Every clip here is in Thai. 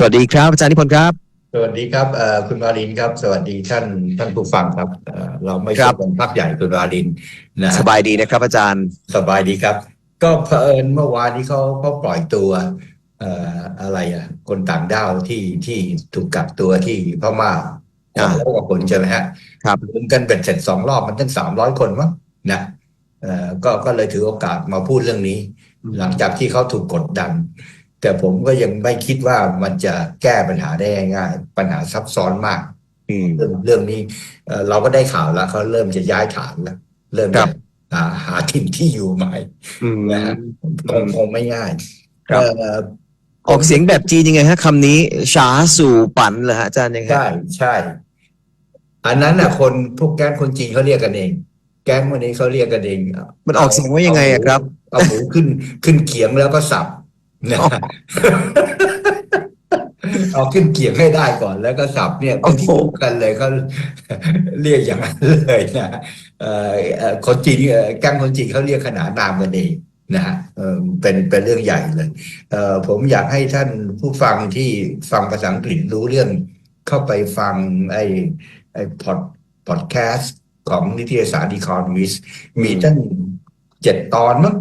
สวัสดีครับ อาจารย์นิพนธ์ครับ สวัสดีครับเอ่อคุณวารินครับ สวัสดีท่านท่านผู้ฟังครับเอ่อเราไม่ครัใช่บคนพักใหญ่คุณวารินนะสบายดีนะครับ อาจารย์สบายดีครับ ก็เผอิญเมื่อวานนี้เขาเขาปล่อยตัวเอ่ออะไรอะ คนต่างด้าวที่ที่ถูกกักตัวที่พม่าอ่าร้อยกว่าคนใช่ไหมฮะครับรวมกันเป็นเสร็จสองรอบมันตั้งสามร้อยคนมั้งนะเอ่อก็ก็เลยถือโอกาสมาพูดเรื่องนี้ หลังจากที่เขาถูกกดดัน แต่ผมก็ยังไม่คิดว่ามันจะแก้ปัญหาได้ง่ายๆปัญหาซับซ้อนมากอืมเรื่องเรื่องนี้เอ่อเราก็ได้ข่าวแล้วเขาเริ่มจะย้ายฐานแล้ว เริ่มครัจะบหาหาถิ่นที่อยู่ใหม่อืมนะฮะคงคงไม่ง่ายครับเอ่อออกเสียงแบบจีนยังไงฮะคำนี้ชาสู่ปันเหรอฮะอาจารย์ยังไงใช่ใช่ อันนั้นน่ะ คนพวกแก๊งคนจีนเขาเรียกกันเอง แก๊งวันนี้เขาเรียกกันเองมันออกเสียงว่ายังไงอะครับ เอาหมูขึ้นขึ้นเขียงแล้วก็สับ นะอ๋อเอาขึ้นเขียงให้ได้ก่อน แล้วก็สับเนี่ยโอ้โหที่รู้กันเลยเขาเรียกอย่างนั้นเลยนะเอ่อเอ่อคนจีนเอ่อแก๊งคนจีนเขาเรียกขนานนามกันเองนะฮะเออเป็นเป็นเรื่องใหญ่เลยเอ่อผมอยากให้ท่านผู้ฟังที่ฟังภาษาอังกฤษรู้เรื่องเข้าไปฟังไอ้ไอ้พอดพอดแคสต์ของนิตยสาร Economist มีตั้งเจ็ดตอนมั้ง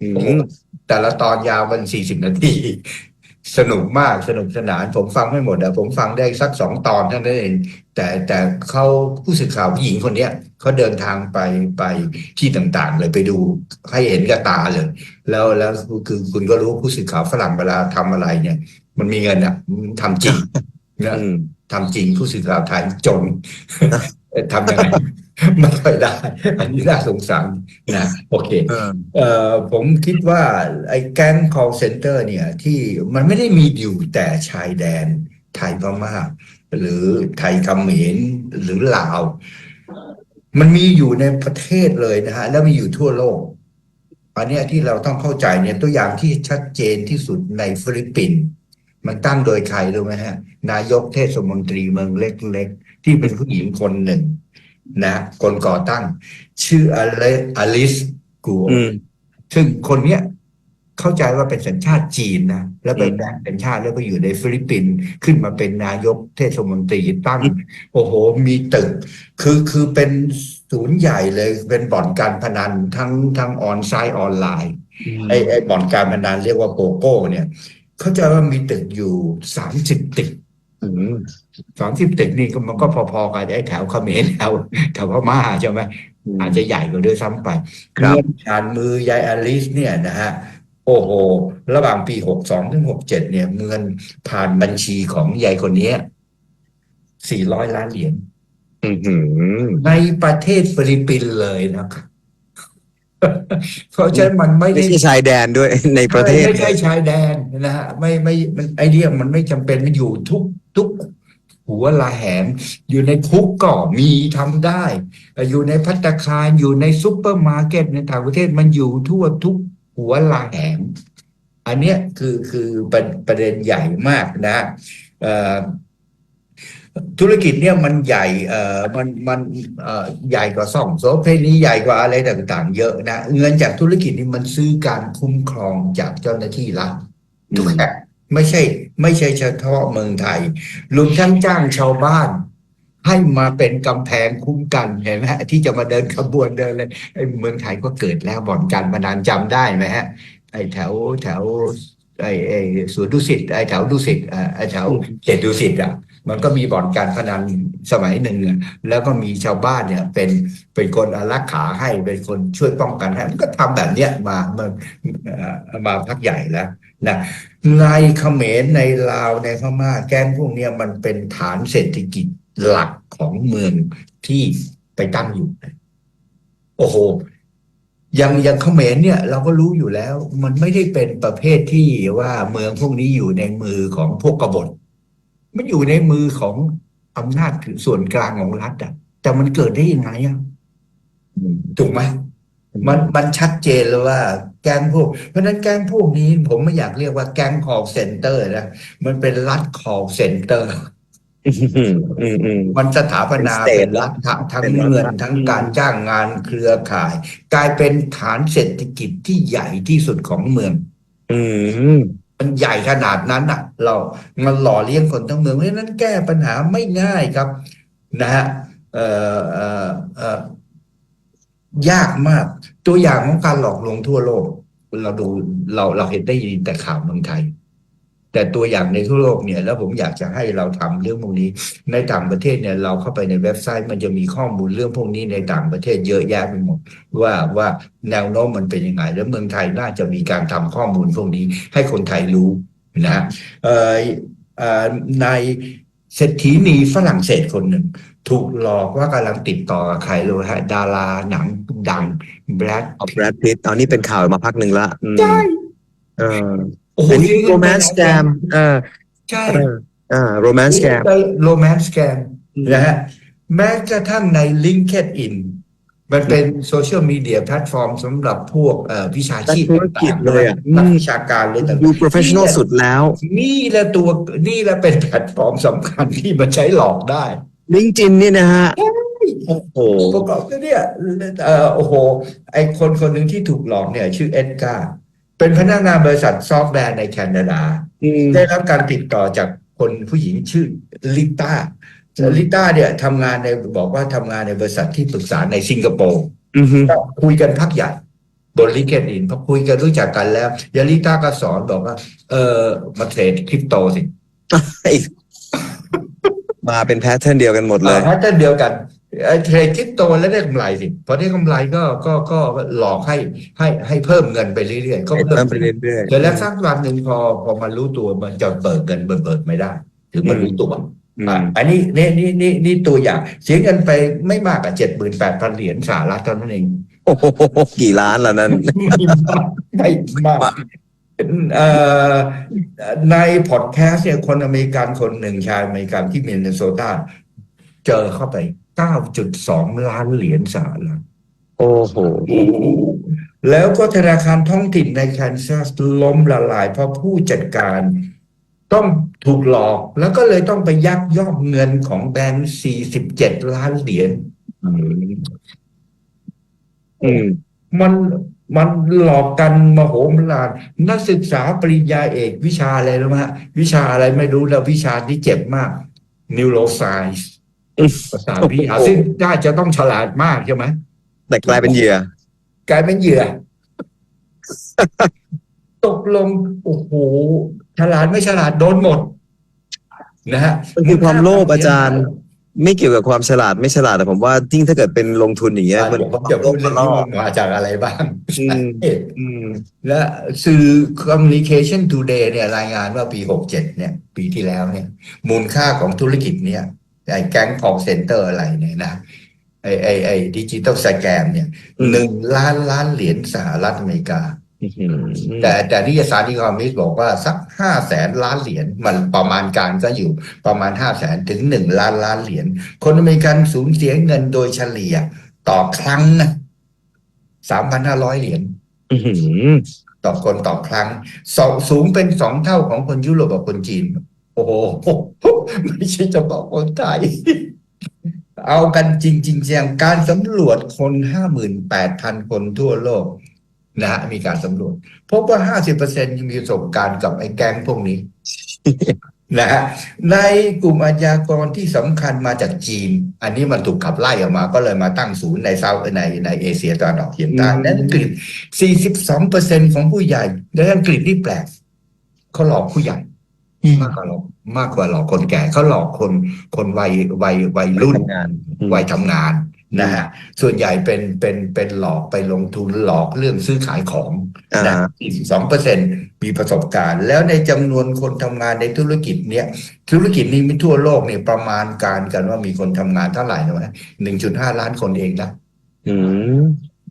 อืโอ้โหม แต่ละตอนยาวมันสี่สิบนาที สนุกมากสนุกสนาน ผมฟังไม่หมดอะผมฟังได้สักสองตอนเท่านั้นเอง แต่แต่เขาผู้สื่อข่าวผู้หญิงคนเนี้ยเขาเดินทางไปไปที่ต่างๆ เลยไปดูให้เห็นกับตาเลย แล้วแล้วคือคุณก็รู้ผู้สื่อข่าวฝรั่งเวลาทำอะไรเนี่ย มันมีเงินอะมันทำจริงนะอืมทำจริงผู้สื่อข่าวไทยจนทำยังไง ไม่ค่อยได้ อันนี้น่าสงสารนะโอเคเออเอ่อผมคิดว่าไอ้แก๊ง call center เนี่ยที่มันไม่ได้มีอยู่แต่ชายแดนไทยพม่าหรือไทยเขมรหรือลาว มันมีอยู่ในประเทศเลยนะฮะ แล้วมีอยู่ทั่วโลก อันเนี้ยที่เราต้องเข้าใจเนี่ยตัวอย่างที่ชัดเจนที่สุดในฟิลิปปินส์มันตั้งโดยใครรู้ไหมฮะ นายกเทศมนตรีเมืองเล็กๆที่เป็นผู้หญิงคนหนึ่ง นะคนก่อตั้ง ชื่ออเลอลิสกัวอืมซึ่งคนเนี้ยเข้าใจว่าเป็นสัญชาติจีนนะแล้วไปอืมแปลงสัญชาติแล้วก็อยู่ในฟิลิปปินส์ขึ้นมาเป็นนายกเทศมนตรีตั้ง โอ้โห มีตึก คือคือเป็นศูนย์ใหญ่เลยเป็นบ่อนการพนันทั้งทั้งออนไซต์ออนไลน์ไอ้ไอ้บ่อนการพนันเรียกว่าโกโก้ เนี่ย เข้าใจว่ามีตึกอยู่สามสิบตึกอืม สามสิบตึกนี่ก็มันก็พอๆกับไอ้แถวเขมรแถวแถวพม่าใช่ไหมอาจจะใหญ่กว่าด้วยซ้ำไปครับเงินผ่านมือยายอลิสเนี่ยนะฮะโอ้โห ระหว่างปีหกสองถึงหกเจ็ดเนี่ยเงินผ่านบัญชีของยายคนเนี้สี่ร้อยล้านเหรียญอืมอืมในประเทศฟิลิปปินส์เลยนะครับเพราะฉะนั้นมันไม่ไม่ได้ใช่ชายแดนด้วยในประเทศไม่ใช่ชายแดนนะฮะไม่ไม่มันไอเดียมันไม่จำเป็นมันอยู่ทุกทุก หัวละแหมอยู่ในคุกก็มีทำได้ อยู่ในพัตคารอยู่ในซุปเปอร์มาร์เก็ตในต่างประเทศมันอยู่ทั่วทุกหัวละแหมอันเนี้ยคือคือประประเด็นใหญ่มากนะธุรกิจเนี่ยมันใหญ่เอ่อมันมันเอ่อใหญ่กว่าซ่องโสเพณีใหญ่กว่าอะไรต่างๆ เยอะนะเงินจากธุรกิจนี่มันซื้อการคุ้มครองจากเจ้าหน้าที่รัฐทุกแห่งไม่ใช่ ไม่ใช่เฉพาะเมืองไทยรวมทั้งจ้างชาวบ้าน ให้มาเป็นกำแพงคุ้มกันเห็นไหมฮะที่จะมาเดินขบวนเดินเลยไอ้เมืองไทยก็เกิดแล้วบ่อนการพนันจำได้ไหมฮะไอ้แถวแถวไอ้ไอ้สวนดุสิตไอ้แถวดุสิตอ่าไอ้แถวเขตดุสิตอะ มันก็มีบ่อนการพนันสมัยหนึ่งแล้วก็มีชาวบ้านเนี่ยเป็นเป็นคนอารักขาให้เป็นคนช่วยป้องกันให้มันก็ทำแบบเนี้ยมามาเอ่อมาพักใหญ่แล้วนะในเขมรในลาวในพม่าแก๊งพวกเนี้ยมันเป็นฐานเศรษฐกิจหลักของเมืองที่ไปตั้งอยู่ โอ้โหย่างย่างเขมรเนี่ยเราก็รู้อยู่แล้ว มันไม่ได้เป็นประเภทที่ว่าเมืองพวกนี้อยู่ในมือของพวกกบฏ มันอยู่ในมือของอำนาจส่วนกลางของรัฐอะแต่มันเกิดได้ยังไงอะถูกไหมมันมันชัดเจนเลยว่าแก๊งพวก เพราะฉะนั้นแก๊งพวกนี้ผมไม่อยากเรียกว่าแก๊ง call center นะมันเป็นรัฐ call center อืมอืมอืมมันสถาปนาเป็น state เป็นรัฐทั้งทั้งเป็นรัฐเงินทั้งการจ้างงานเครือข่าย กลายเป็นฐานเศรษฐกิจที่ใหญ่ที่สุดของเมือง อื มันใหญ่ขนาดนั้นอะ เรามันหล่อเลี้ยงคนทั้งเมืองเพราะฉะนั้นแก้ปัญหาไม่ง่ายครับนะฮะเอ่อเอ่อเอ่อยากมาก ตัวอย่างของการหลอกลวงทั่วโลก เราดูเราเราเห็นได้ยินแต่ข่าวเมืองไทย แต่ตัวอย่างในทั่วโลกเนี่ยแล้วผมอยากจะให้เราทำเรื่องพวกนี้ ในต่างประเทศเนี่ยเราเข้าไปในเว็บไซต์มันจะมีข้อมูลเรื่องพวกนี้ในต่างประเทศเยอะแยะไปหมดว่าว่าแนวโน้มมันเป็นยังไง แล้วเมืองไทยน่าจะมีการทำข้อมูลพวกนี้ให้คนไทยรู้นะเอ่อเอ่อในเศรษฐีนีฝรั่งเศสคนหนึ่ง ถูกหลอกว่ากำลังติดต่อกับใครรู้ฮะ ดาราหนังดังแบล็คเอาแบรดพิตตอนนี้เป็นข่าวมาพักหนึ่งละอืมใช่เออ โอ้โหอันนี้โรแมนต์สแกมเออใช่เอออ่าโรแมนต์สแกมโรแมนต์สแกมนะฮะแม้กระทั่งใน LinkedIn มันเป็นโซเชียลมีเดียแพลตฟอร์มสำหรับพวกเอ่อวิชาชีพนักธุรกิจเลยอะนักวิชาการเลยต่างดู professional สุดแล้ว นี่แหละตัวนี่แหละเป็นแพลตฟอร์มสำคัญที่มันใช้หลอกได้ลิงจินนี่นะฮะโอ้โหประกอบกับเนี่ยเอ่อโอ้โห ไอคนคนหนึ่งที่ถูกหลอกเนี่ย ชื่อเอ็ดการ์ เป็นพนักงานบริษัทซอฟต์แวร์ในแคนาดาอืมได้รับการติดต่อจากคนผู้หญิงชื่อลิต้าอืมลิต้าเนี่ยทำงานในบอกว่าทำงานในบริษัทที่ปรึกษาในสิงคโปร์อือฮึก็คุยกันพักใหญ่บนลิงก์อินพอคุยกันรู้จักกันแล้วยาลิต้าก็สอนบอกว่า เออมาเทรดคริปโตสิมาเป็นแพทเทิร์นเดียวกันหมดเลยแพทเทิร์นเดียวกันไอ้ เทรดคริปโตแล้วได้กำไรสิพอได้กำไรก็ก็ก็หลอกให้ให้ให้เพิ่มเงินไปเรื่อยๆก็เพิ่เพิ่มมไปเรื่อยๆเสร็จแล้วสักวันหนึ่งพอพอมันรู้ตัวมันจะเบิกเงินเบิกเบิกไม่ได้ ถึงมันรู้ตัวอืมอะอันนี้นี่นี่นี่นี่ตัวอย่างเสียเงินไปไม่มากอะเจ็ดหมื่นแปดพันเหรียญสหรัฐเท่านั้นเองโอ้โหกี่ล้านล่ะนั้นไม่มากไม่มากเอ่อในพอดแคสต์เนี่ยคนอเมริกันคนหนึ่งชายอเมริกันที่มินนิโซตาเจอเข้าไป 9.2 ล้านเหรียญสหรัฐโอ้โหแล้วก็ธนาคารท้องถิ่นในแคนซัสล้มละลายเพราะผู้จัดการ ต้องถูกหลอก แล้วก็เลยต้องไปยักยอกเงินของแบงก์47 ล้านเหรียญอืมมันมันหลอกกันมโหฬารนักศึกษาปริญญาเอกวิชาอะไรรู้ไหมฮะวิชาอะไรไม่รู้แล้ววิชาที่เจ็บมาก neuroscience อืม ภาษาวิทยาซึ่งน่าจะต้องฉลาดมากใช่ไหมแต่กลายเป็นเหยื่อกลายเป็นเหยื่อ ตกลงโอ้โหฉลาดไม่ฉลาดโดนหมด นะฮะมันคือความโลภอาจารย์ ไม่เกี่ยวกับความฉลาดไม่ฉลาดแต่ผมว่ายิ่งถ้าเกิดเป็นลงทุนอย่างเงี้ยอะมันเดี๋ยวผมจะพูดเรื่องนี้มันมาจากอะไรบ้างอืมอืมและสื่อ Communication Today เนี่ยรายงานว่าปี67เนี่ย ปีที่แล้วเนี่ย มูลค่าของธุรกิจเนี่ย ไอ้แก๊ง call center อะไรเนี่ยนะไอ้ไอ้ไอ้ดิจิตอลสแกมเนี่ยอืมหนึ่งล้านล้านเหรียญสหรัฐอเมริกาอื้อหือแต่แต่นิยสารอีคอมิสบอกว่าสักห้าแสนล้านเหรียญมันประมาณการก็อยู่ประมาณห้าแสนถึงหนึ่งล้านล้านเหรียญคนอเมริกันสูญเสียเงินโดยเฉลี่ยต่อครั้งนะสามพันห้าร้อยเหรียญอื้อหือต่อคนต่อครั้งสองสูงเป็นสองเท่าของคนยุโรปกับคนจีน โอ้โหไม่ใช่เฉพาะคนไทย เอากันจริงจริงจังการสำรวจคนห้าหมื่นแปดพันคนทั่วโลกนะฮะมีการสำรวจพบว่าห้าสิบเปอร์เซ็นยังมีประสบการณ์กับไอ้แก๊งพวกนี้นะฮะในกลุ่มอาชญากรที่สำคัญมาจากจีน อันนี้มันถูกขับไล่ออกมา ก็เลยมาตั้งศูนย์ในเซาท์ในในเอเชียตะวันออกเฉียงใต้อืมในอังกฤษ42เปอร์เซ็นของผู้ใหญ่ในอังกฤษนี่แปลกเขาหลอกผู้ใหญ่ มากกว่าหลอกมากกว่าหลอกคนแก่เขาหลอกคนคนวัยวัยวัยรุ่นทำงานอืมวัยทำงานนะฮะส่วนใหญ่เป็นเป็นเป็นหลอกไปลงทุนหลอกเรื่องซื้อขายของอ่านะ42เปอร์เซ็นมีประสบการณ์ แล้วในจำนวนคนทำงานในธุรกิจเนี้ยธุรกิจนี้มีทั่วโลกเนี่ยประมาณการกันว่ามีคนทำงานเท่าไหร่นะหนึ่งจุดห้าล้านคนเองนะอืม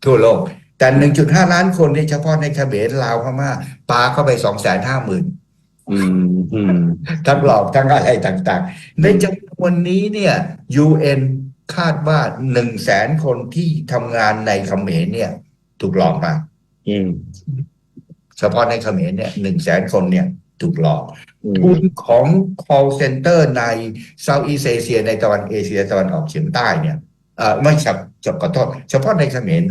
ทั่วโลก แต่หนึ่งจุดห้าล้านคนในเฉพาะในเขมรลาวพม่าปาเข้าไปสองแสนห้าหมื่นอืมอืม ทั้งหลอกทั้งอะไรต่างๆ ในจำนวนนี้เนี่ย UN คาดว่าหนึ่งแสนคนที่ทำงานในเขมรเนี่ย ถูกหลอกมาอืมเฉพาะในเขมรเนี่ยหนึ่งแสนคนเนี่ย ถูกหลอกอืทุมนของ call center ในเซาท์อีสเอเชียในตะวันเอเชียตะวันออกเฉียงใต้เนี่ยเอ่อไม่ใช่จบขอโทษเฉพาะในเขมร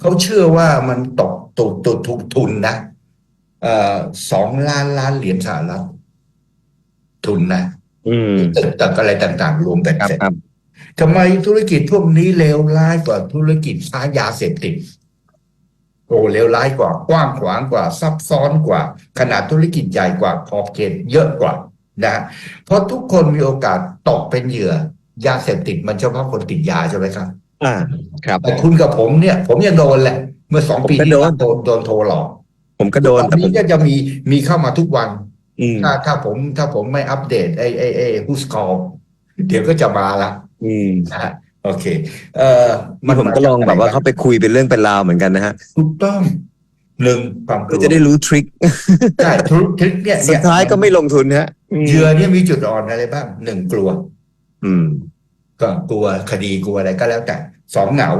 เขาเชื่อว่ามันตกตุกตุกทุกทุนนะเอ่อ สองล้านล้านเหรียญสหรัฐทุนนะอืมตึกตึกอะไรต่างๆ รวมเป็นครับเสร็จครับทำไมธุรกิจพวกนี้เลวร้ายกว่าธุรกิจค้ายาเสพติดโอ้เลวร้ายกว่ากว้างขวางกว่า ซับซ้อนกว่า ขนาดธุรกิจใหญ่กว่าขอบเขตเยอะกว่า นะเพราะทุกคนมีโอกาสตกเป็นเหยื่อยาเสพติดมันเฉพาะคนติดยาใช่ไหมครับ อ่า ครับแต่คุณกับผมเนี่ย ผมยังโดนแหละ เมื่อสองปีผมก็ที่โดนแล้วโดนโดนโทรหลอก ผมก็โดนตอนแต่ผนี้มก็จะมีมีเข้ามาทุกวัน อืมถ้าถ้าผมถ้าผมไม่อัปเดตไอ้ไอ้ไอ้ฮูสคอลเดี๋ยวก็จะมาละอืมนะฮะโอเค เอ่อนี่ผมก็ลองแบบว่าเขาไปคุยเป็นเรื่องเป็นราวเหมือนกันนะฮะถูกต้องหนึ่งความกก็ลัวจะได้รู้ทริคใช่ทุกทริคเนี่ยสุดท้ายก็ไม่ลงทุนฮะอืมเหยื่อเนี่ยมีจุดอ่อนอะไรบ้างหนึ่งกลัว อืม ก็กลัวคดีกลัวอะไรก็แล้วแต่สองเหงา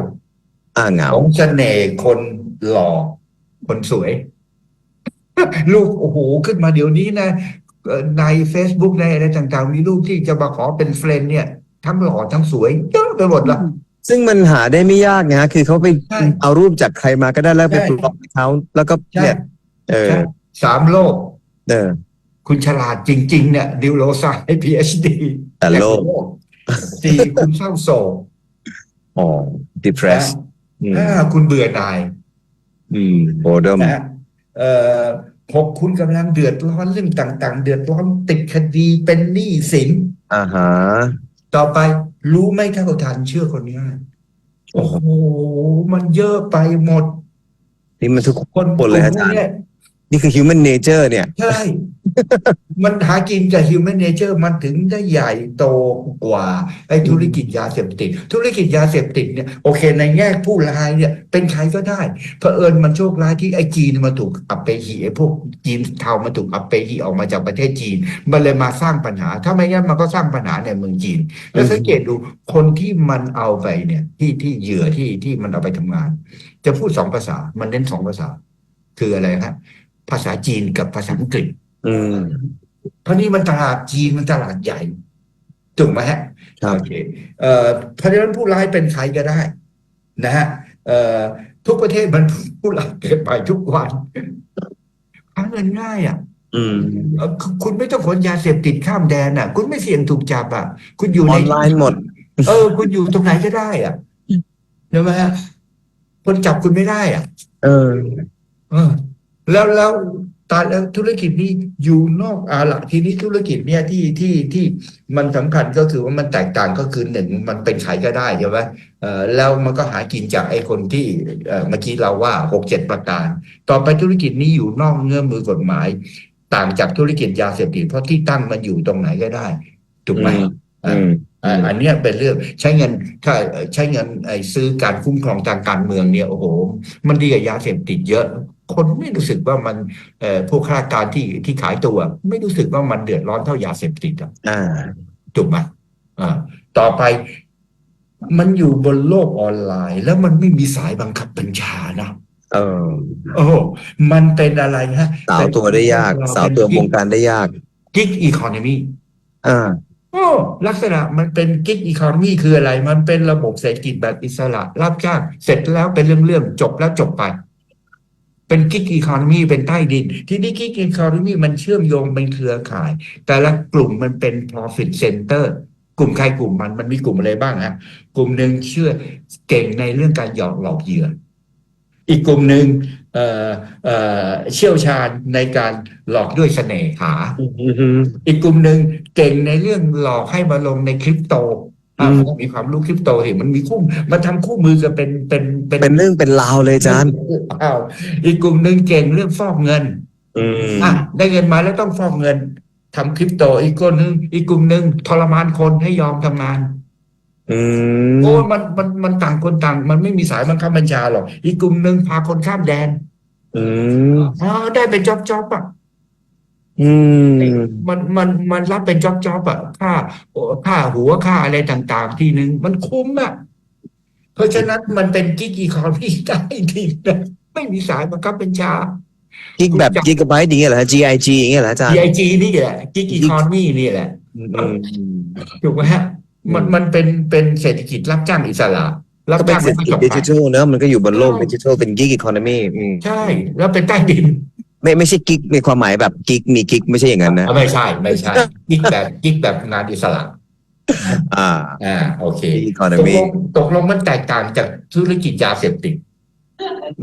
อ่าเหงาสองเสน่ห์คนหล่อคนสวย ลูกโอ้โหขึ้นมาเดี๋ยวนี้นะเอ่อใน Facebook ในอะไรต่างๆ มีรูปที่จะมาขอเป็นเฟรนด์เนี่ย ทั้งหล่อทั้งสวยเยอะไปหมดละ ซึ่งมันหาได้ไม่ยากนะฮะคือเขาไปใช่เอารูปจากใครมาก็ได้แล้วไปใช่ ปลอมเขาแล้วก็ใช่เนี่ย เออใช่สามโลก เออ คุณฉลาดจริง ๆ เนี่ย ดิวโลซาให้ PhD แต่โลก สี่คุณเศร้าโศกอ๋อ depress อืมห้าคุณเบื่อหน่ายอืม boredom นะฮะเอ่อ หกคุณกำลังเดือดร้อนเรื่องต่าง ๆ เดือดร้อนติดคดีเป็นหนี้สินอ่าฮะต่อไปรู้ไม่เท่าทันเชื่อคนง่ายโอ้โหมันเยอะไปหมด นี่มันทุกคนคนเลยอาจารย์กลุ่มพวกเนี้ยนี่คือ human nature เนี่ย ใช่ มันหากินกับ human nature มันถึงได้ใหญ่โตกว่าไอ้ธุรกิจยาเสพติด ธุรกิจยาเสพติดเนี่ยโอเค ในแง่ผู้ร้ายเนี่ย เป็นใครก็ได้เผอิญมันโชคร้ายที่ไอ้จีนมาถูกอัปเปหีไอ้พวกจีนเทามาถูกอัปเปหีออกมาจากประเทศจีน มันเลยมาสร้างปัญหา ถ้าไม่งั้นมันก็สร้างปัญหาในเมืองจีน แล้วสังเกตดูคนที่มันเอาไปเนี่ยที่ที่เหยื่อที่ที่มันเอาไปทำงาน จะพูดสองภาษามันเน้นสองภาษา คืออะไรครับภาษาจีนกับภาษาอังกฤษ อืม เพราะนี่มันตลาดจีนมันตลาดใหญ่ถูกไหมฮะครับโอเคเอ่อเพราะฉะนั้นผู้ร้ายเป็นใครก็ได้ นะฮะเอ่อทุกประเทศมันผู้ร้ายเกิดใหม่ทุกวันหาเงินง่ายอะอืมเอ่อคุณคุณไม่ต้องขนยาเสพติดข้ามแดนอะ คุณไม่เสี่ยงถูกจับอะ คุณอยู่อในอนไลน์หมด เออ คุณอยู่ตรงไหนก็ได้ อะใช่ไหมฮะคนจับคุณไม่ได้ อะ เออ เออ แล้วแล้ว ตายแล้วธุรกิจนี้อยู่นอกอาละทีนี้ธุรกิจเนี่ยที่ที่ที่มันสำคัญก็คือว่ามันแตกต่างก็คือหนึ่งมันเป็นใครก็ได้ใช่ไหมเออแล้วมันก็หากินจากไอ้คนที่เมื่อกี้เราว่าหกเจ็ดประการ ต่อไปธุรกิจนี้อยู่นอกเงื่อมมือกฎหมาย ต่างจากธุรกิจยาเสพติดเพราะที่ตั้งมันอยู่ตรงไหนก็ได้ถูกไหม อืมอ่าอันเนี้ยเป็นเรื่องใช้เงินถ้าเอ่อใช้เงินไอ้ซื้อการคุ้มครองทางการเมืองเนี่ยโอ้โห มันดีกับยาเสพติดเยอะคนไม่รู้สึกว่ามันเอ่อพวกข้าราชการที่ที่ขายตัว ไม่รู้สึกว่ามันเดือดร้อนเท่ายาเสพติดอะอ่าถูกไหมอ่าต่อไปมันอยู่บนโลกออนไลน์ แล้วมันไม่มีสายบังคับบัญชานะเออ โอ้มันเป็นอะไรฮะสาวตัวได้ยาก สาวตัววงการได้ยากกิ๊กอีคอนมีอ่า โอ้ลักษณะมันเป็นกิ๊กอีคอนมีคืออะไร มันเป็นระบบเศรษฐกิจแบบอิสระ รับจ้างเสร็จแล้วเป็นเรื่องๆจบแล้วจบไป เป็นกิ๊กอีคอนมีเป็นใต้ดิน ที่นี่กิ๊กอีคอนมีมันเชื่อมโยงเป็นเครือข่าย แต่ละกลุ่มมันเป็น profit center กลุ่มใครกลุ่มมันมันมีกลุ่มอะไรบ้างฮะกลุ่มหนึ่งเชื่อเก่งในเรื่องการหยอกหลอกเหยื่อ อีกกลุ่มหนึ่งเอ่อเอ่อเชี่ยวชาญในการหลอกด้วยเสน่หาอืมอืมอีกกลุ่มหนึ่งเก่งในเรื่องหลอกให้มาลงในคริปโตอะอืมผมก็มีความรู้คริปโตเห็นมันมีคู่มันทำคู่มือกันเป็นเป็นเป็นเรื่องเป็นราวเลยอาจารย์ อ้าวอีกกลุ่มหนึ่งเก่งเรื่องฟอกเงิน อืมอะได้เงินมาแล้วต้องฟอกเงินทำคริปโตอีกคนหนึ่งอีกกลุ่มหนึ่งทรมานคนให้ยอมทำงาน อืมโอ้มันมันมันต่างคนต่าง มันไม่มีสายบังคับบัญชาหรอก อีกกลุ่มหนึ่งพาคนข้ามแดนอืมอ๋อได้เป็นจ็อบจ็อบอะอืมมันมันมันรับเป็นจ็อบจ็อบอะค่าค่าหัวค่าอะไรต่าง ๆ ทีนึง มันคุ้มอะเพราะฉะนั้นมันเป็นกิ๊กอีคอนมีได้ดีนะไม่มีสายบังคับบัญชากิกแบบกิกะไบต์อย่างเงี้ยเหรอฮะ GIG อย่างเงี้ยเหรออาจารย์ DIG นี่แหละกิ๊กอีคอนมีนี่แหละอืมถูกไหมฮะ มันมันเป็นเป็นเศรษฐกิจรับจ้างอิสระ รับก็เป็นจ้างเศรษฐไม่กิจจบดิจิทัลเนอะมันก็อยู่บนโลกดิจิทัลเป็นกิกอีโคโนมีอืมใช่ แล้วเป็นใต้ดิน ไม่ไม่ใช่กิ๊กในความหมายแบบกิ๊กมีกิ๊กไม่ใช่อย่างนั้นนะอะไม่ใช่ไม่ใช่กิ๊กแบบกิ๊กแบบงานอิสระ อ่าอ่าโอเคอีโคโนตกมีลงตกลงมันแตกต่างจากธุรกิจยาเสพติด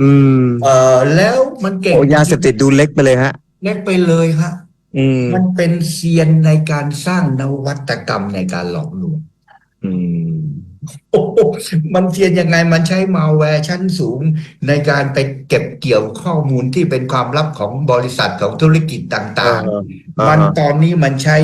อืมเอ่อแล้วมันเก่งโอ้ยาเสพติดดูเล็กไปเลยฮะ เล็กไปเลยฮะ อืมมันเป็นเซียนในการสร้างนวัตกรรมในการหลอกลวงอืมโอ้โหมันเซียนยังไงมันใช้มาแวร์ชั้นสูง ในการไปเก็บเกี่ยวข้อมูลที่เป็นความลับของบริษัทของธุรกิจต่างๆ มันตอนนี้มันใช้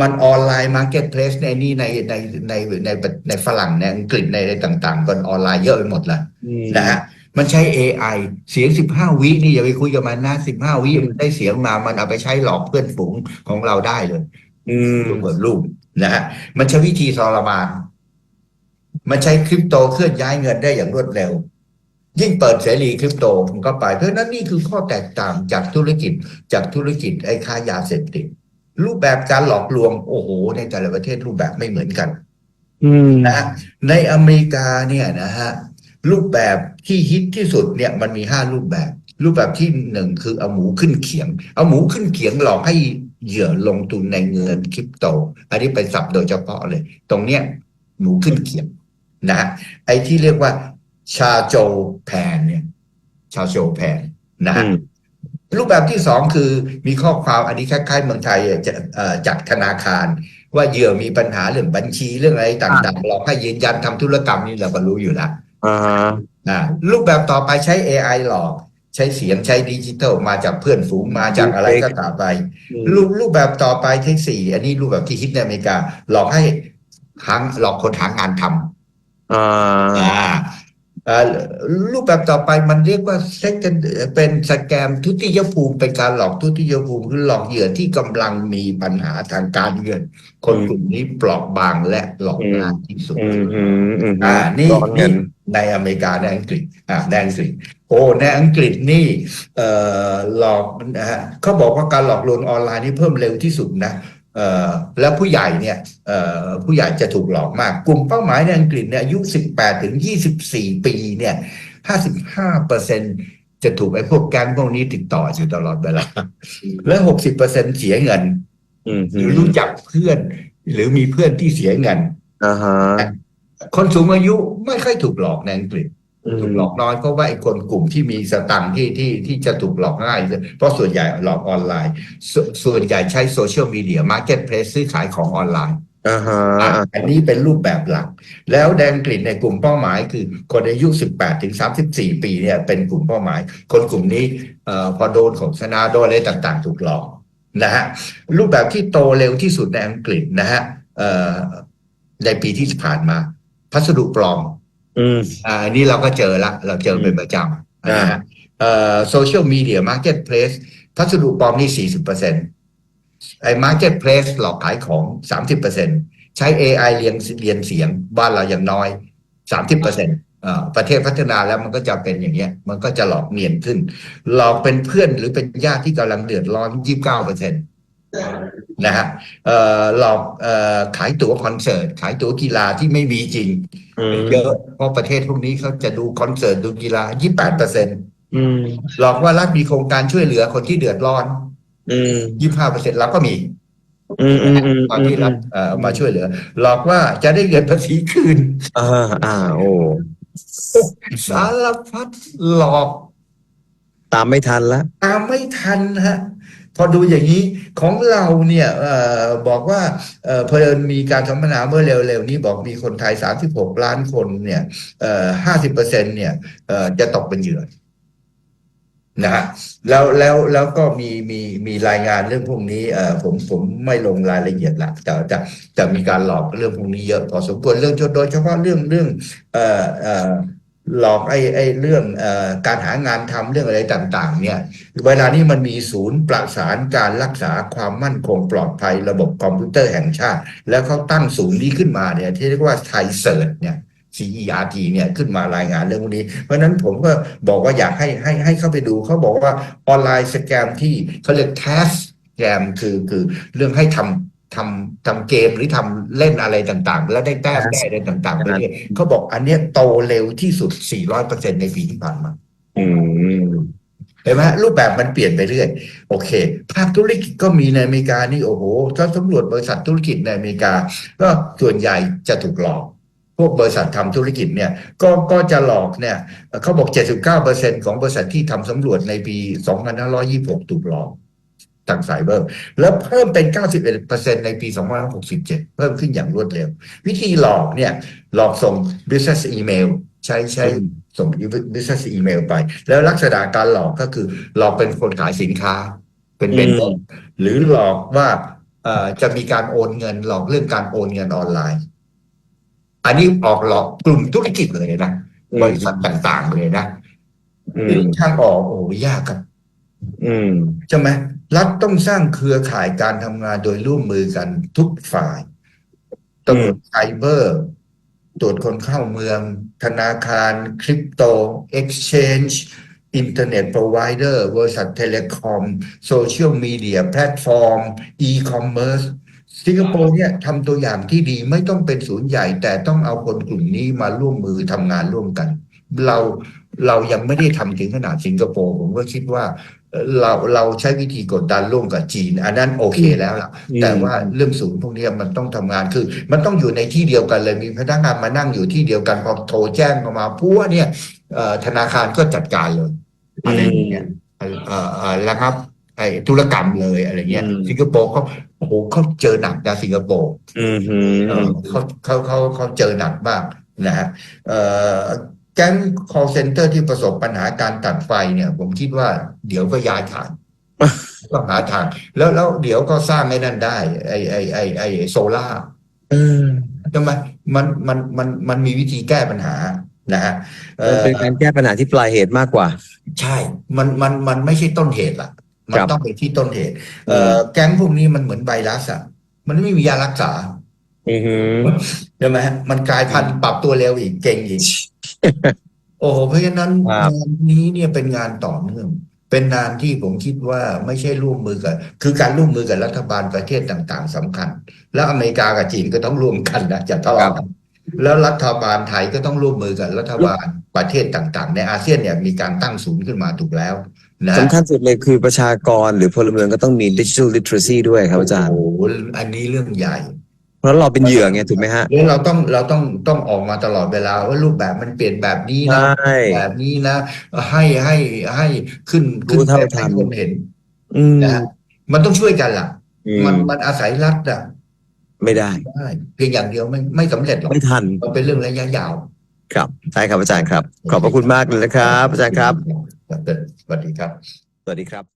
มันออนไลน์มาร์เก็ตเพลสในนี่ในในในในในฝรั่งในอังกฤษในอะไรต่าง ๆ ก็ออนไลน์เยอะไปหมดเลยอืมนะฮะ มันใช้ AI เสียง 15 วินี่อย่าไปคุยกับมันนะ15 วิมันได้เสียงมามันเอาไปใช้หลอกเพื่อนฝูงของเราได้เลยอืมรูปเหมือนรูปนะฮะมันใช้วิธีทรมาน มันใช้คริปโตเคลื่อนย้ายเงินได้อย่างรวดเร็ว ยิ่งเปิดเสรีคริปโตมันก็ไป เพราะฉะนั้นนี่คือข้อแตกต่างจากธุรกิจ จากธุรกิจไอ้ค้ายาเสพติดรูปแบบการหลอกลวง โอ้โห ในแต่ละประเทศรูปแบบไม่เหมือนกัน อืมนะฮะในอเมริกาเนี่ยนะฮะ รูปแบบที่ฮิตที่สุดเนี่ยมันมีห้ารูปแบบ รูปแบบที่หนึ่งคือเอาหมูขึ้นเขียง เอาหมูขึ้นเขียงหลอกให้เหยื่อลงทุนในเงินคริปโต อันนี้เป็นศัพท์โดยเฉพาะเลย ตรงเนี้ยหมูขึ้นเขียงนะฮะไอ้ที่เรียกว่าชาโจแพนเนี่ยชาโจแพนนะฮะอืมรูปแบบที่สองคือมีข้อความอันนี้คล้ายๆเมืองไทยอะจะเอ่อจากธนาคาร ว่าเหยื่อมีปัญหาเรื่องบัญชีเรื่องอะไรต่างๆเราให้ยืนยันทำธุรกรรมนี่เราก็รู้อยู่แล้ว อ่าฮะอ่ารูปแบบต่อไปใช้ AI หลอก ใช้เสียงใช้ดิจิทัลมาจากเพื่อนฝูงมาจากอะไรก็ตามไป รูปรูปแบบต่อไปที่สี่อันนี้รูปแบบที่ฮิตในอเมริกา หลอกให้หางหลอกคนหางานทำอ่าอ่าเอ่อรูปแบบต่อไปมันเรียกว่าเซ็กเป็นสแกมทุติยภูมิเป็นการหลอกทุติยภูมิคือหลอกเหยื่อที่กำลังมีปัญหาทางการเงิน คนกลุ่มนี้เปราะบางและหลอกง่ายที่สุดอืมอืมอืมอ่านี่ร้อนเงินี่น ในอเมริกาในอังกฤษอ่าในอังกฤษโอ้ในอังกฤษนี่เอ่อหลอกนะฮะเขาบอกว่าการหลอกลวงออนไลน์นี่เพิ่มเร็วที่สุดนะเอ่อแล้วผู้ใหญ่เนี่ยเอ่อผู้ใหญ่จะถูกหลอกมาก กลุ่มเป้าหมายในอังกฤษเนี่ยอายุ 18 ถึง 24 ปีเนี่ย 55เปอร์เซ็นจะถูกไอ้พวกแก๊งพวกนี้ติดต่ออยู่ตลอดเวลา และ 60เปอร์เซ็นเสียเงินอืมหรือรู้จักเพื่อน หรือมีเพื่อนที่เสียเงินอ่าฮะ คนสูงอายุไม่ค่อยถูกหลอกในอังกฤษอืมถูกหลอกน้อยเพราะว่าไอ้คนกลุ่มที่มีสตังค์ที่ที่ที่จะถูกหลอกง่าย เพราะส่วนใหญ่หลอกออนไลน์สส่วนใหญ่ใช้โซเชียลมีเดียมาร์เก็ตเพลสซื้อขายของออนไลน์อ่าฮะอะอันนี้เป็นรูปแบบหลัก แล้วแดงกลิ่นในกลุ่มเป้าหมายคือคนอายุ 18 ถึง 34 ปีเนี่ยเป็นกลุ่มเป้าหมาย คนกลุ่มนี้เอ่อพอโดนของสนาโดนอะไรต่างๆ ถูกหลอกนะฮะรูปแบบที่โตเร็วที่สุดในอังกฤษนะฮะเอ่อในปีที่ผ่านมา พัสดุปลอมอืมอ่าอันนี้เราก็เจอละเราเจอเป็นประจำนะฮะเอ่อโซเชียลมีเดียมาร์เก็ตเพลสพัสดุปลอมนี่สี่สิบเปอร์เซ็นไอ้มาร์เก็ตเพลสหลอกขายของสามสิบเปอร์เซ็นใช้ AI เรียนเรียนเสียงบ้านเราอย่างน้อยสามสิบเปอร์เซ็นประเทศพัฒนาแล้วมันก็จะเป็นอย่างเงี้ย มันก็จะหลอกเนียนขึ้น หลอกเป็นเพื่อนหรือเป็นญาติที่กำลังเดือดร้อนยี่สิบเก้าเปอร์เซ็น นะฮะเอ่อหลอกเอ่อขายตั๋วคอนเสิร์ต ขายตั๋วกีฬาที่ไม่มีจริงอืมเยอะเพราะประเทศพวกนี้เขาจะดูคอนเสิร์ตดูกีฬา 28เปอร์เซ็นอืมหลอกว่ารัฐมีโครงการช่วยเหลือคนที่เดือดร้อนอืม25เปอร์เซ็นเราก็มีอืมอืมอืมตอนที่รัฐเอ่อมาช่วยเหลือ หลอกว่าจะได้เงินภาษีคืนอ่าอ่าโอ้สารพัดหลอก ตามไม่ทันละตามไม่ทันฮะ พอดูอย่างนี้ของเราเนี่ยออบอกว่าเอ่อเพลินมีการสัมมนาเมื่อเร็วๆนี้บอกมีคนไทย 36 ล้านคนเนี่ยเอ่อ50เปอร์เซ็นเนี่ยจะตกเป็นเหยื่อนะฮะแล้วแล้วแล้วก็มีมีมีรายงานเรื่องพวกนี้เอ่อผมผมไม่ลงรายละเอียดละแต่แต่แต่มีการหลอกเรื่องพวกนี้เยอะพอสมควรเรื่องโดยเฉพาะเรื่องเรื่องเอ่อเอ่อ หลอกไอ้ไอ้เรื่องอการหางานทำเรื่องอะไรต่างๆ เนี่ย เวลานี้มันมีศูนย์ประสานการรักษาความมั่นคงปลอดภัยระบบคอมพิวเตอร์แห่งชาติ แล้วเขาตั้งศูนย์นี้ขึ้นมาเนี่ยที่เรียกว่าไทยเซิร์เนี่ย CERT เนี่ยขึ้นมารายงานเรื่องพวกนี้ เพราะฉะนั้นผมก็บอกว่าอยากให้ให้ให้เข้าไปดู เขาบอกว่าออนไลน์สแกมที่เขาเรียก task สแกมคือคือเรื่องให้ทำ ทำทำเกมหรือทำเล่นอะไรต่างๆ แล้วได้แต้มได้อะไรต่างๆไปเรื่อยเขาบอกอันเนี้ยโตเร็วที่สุด 400%ในปีที่ผ่านมาอืมเห็นไหมฮะรูปแบบมันเปลี่ยนไปเรื่อย โอเค ภาคธุรกิจก็มีในอเมริกานี่โอ้โหถ้าสำรวจบริษัทธุรกิจในอเมริกา ก็ส่วนใหญ่จะถูกหลอกพวกบริษัททำธุรกิจเนี่ยก็ก็จะหลอกเนี่ยเขาบอก 79%ของบริษัทที่ทำสำรวจในปี 2526 ถูกหลอก ทางไซเบอร์ แล้วเพิ่มเป็น 91%ในปี 2567 เพิ่มขึ้นอย่างรวดเร็ว วิธีหลอกเนี่ย หลอกส่ง business email ใช้ใช้อืมส่ง business email ไป แล้วลักษณะการหลอกก็คือ หลอกเป็นคนขายสินค้า เป็นเป็นอืมหรือหลอกว่าเอ่อจะมีการโอนเงิน หลอกเรื่องการโอนเงินออนไลน์ อันนี้ออกหลอกกลุ่มธุรกิจเลยนะบริษัทต่างๆเลยนะอืมทางออกโอ้ยากครับอืมใช่ไหม รัฐต้องสร้างเครือข่ายการทำงานโดยร่วมมือกันทุกฝ่ายตำรวจไซเบอร์ ตรวจคนเข้าเมือง ธนาคาร คริปโต Exchange อินเทอร์เน็ตพรอไวเดอร์บริษัทเทเลคอม โซเชียลมีเดียแพลตฟอร์ม อีคอมเมิร์ซสิงคโปร์เนี่ยทำตัวอย่างที่ดีไม่ต้องเป็นศูนย์ใหญ่ แต่ต้องเอาคนกลุ่มนี้มาร่วมมือทำงานร่วมกัน เรา เรายังไม่ได้ทำถึงขนาดสิงคโปร์ผมก็คิดว่าเอ่อเราเราใช้วิธีกดดันร่วมกับจีน อันนั้นโอเคแล้วล่ะอืมแต่ว่าเรื่องศูนย์พวกเนี้ยมันต้องทำงานคือ มันต้องอยู่ในที่เดียวกันเลยมีพนักงานมานั่งอยู่ที่เดียวกันพอโทรแจ้งเข้ามาพัวเนี่ยเอ่อธนาคารก็จัดการเลยอะไรอย่างเงี้ยเอ่อเอ่อเอ่อระงับไอ้ธุรกรรมเลยอะไรเงี้ยอืมสิงคโปร์เขาโอ้โหเขาเจอหนักนะสิงคโปร์อืมฮึเออเขาเขาเขาเขาเจอหนักมากนะฮะเอ่อแก๊ง call center ที่ประสบปัญหาการตัดไฟเนี่ย ผมคิดว่าเดี๋ยวก็ย้ายฐานต้องหาทาง แล้วแล้วเดี๋ยวก็สร้างไอ้นั่นได้ ไอ้ไอ้ไอ้ไอ้โซล่าเออใช่ไหมมันมันมันมันมีวิธีแก้ปัญหานะฮะเอมันอเป็นการแก้ปัญหาที่ปลายเหตุมากกว่า ใช่ มันมันมันไม่ใช่ต้นเหตุล่ะ มันครับต้องไปที่ต้นเหตุเออแก๊งพวกนี้มันเหมือนไวรัสอะ มันไม่มียารักษาอือฮึ ใช่ไหมฮะมันกลายพันธุ์ปรับตัวเร็วอีกเก่งอีกโอ้โหเพราะฉะนั้นครับงานนี้เนี่ยเป็นงานต่อเนื่องเป็นงานที่ผมคิดว่าไม่ใช่ร่วมมือกัน คือการร่วมมือกับรัฐบาลประเทศต่าง ๆสำคัญ แล้วอเมริกากับจีนก็ต้องร่วมกันนะจะทะเลาะกันแล้วรัฐบาลไทยก็ต้องร่วมมือกับรัฐบาลประเทศต่าง ๆ ในอาเซียนเนี่ยมีการตั้งศูนย์ขึ้นมาถูกแล้วนะสำคัญสุดเลยคือประชากรหรือพลเมืองก็ต้องมีดิจิทัลลิทเ a ซีด้วยครับอาจารย์โอ้โหอันนี้เรื่องใหญ่ เพราะเราเป็นเหยื่อไงถูกไหมฮะแล้วเราต้องเราต้องต้องออกมาตลอดเวลาว่ารูปแบบมันเปลี่ยนแบบนี้ใชนะ่แบบนี้นะ ให้ให้ให้ขึ้นขึ้นรู้เท่าให้ทันคนเห็นอืมนะฮะมันต้องช่วยกันล่ะอืมันมมันอาศัยรัฐอะไม่ได้ ได้เพียงอย่างเดียวไม่ไม่สำเร็จหรอกไม่ทันมันเป็นเรื่องระยะยาวครับใช่ครับอาจารย์ครับ ขอบพระคุณมากเลยนะครับ อาจารย์ครับ สวัสดีครับ สวัสดีครับ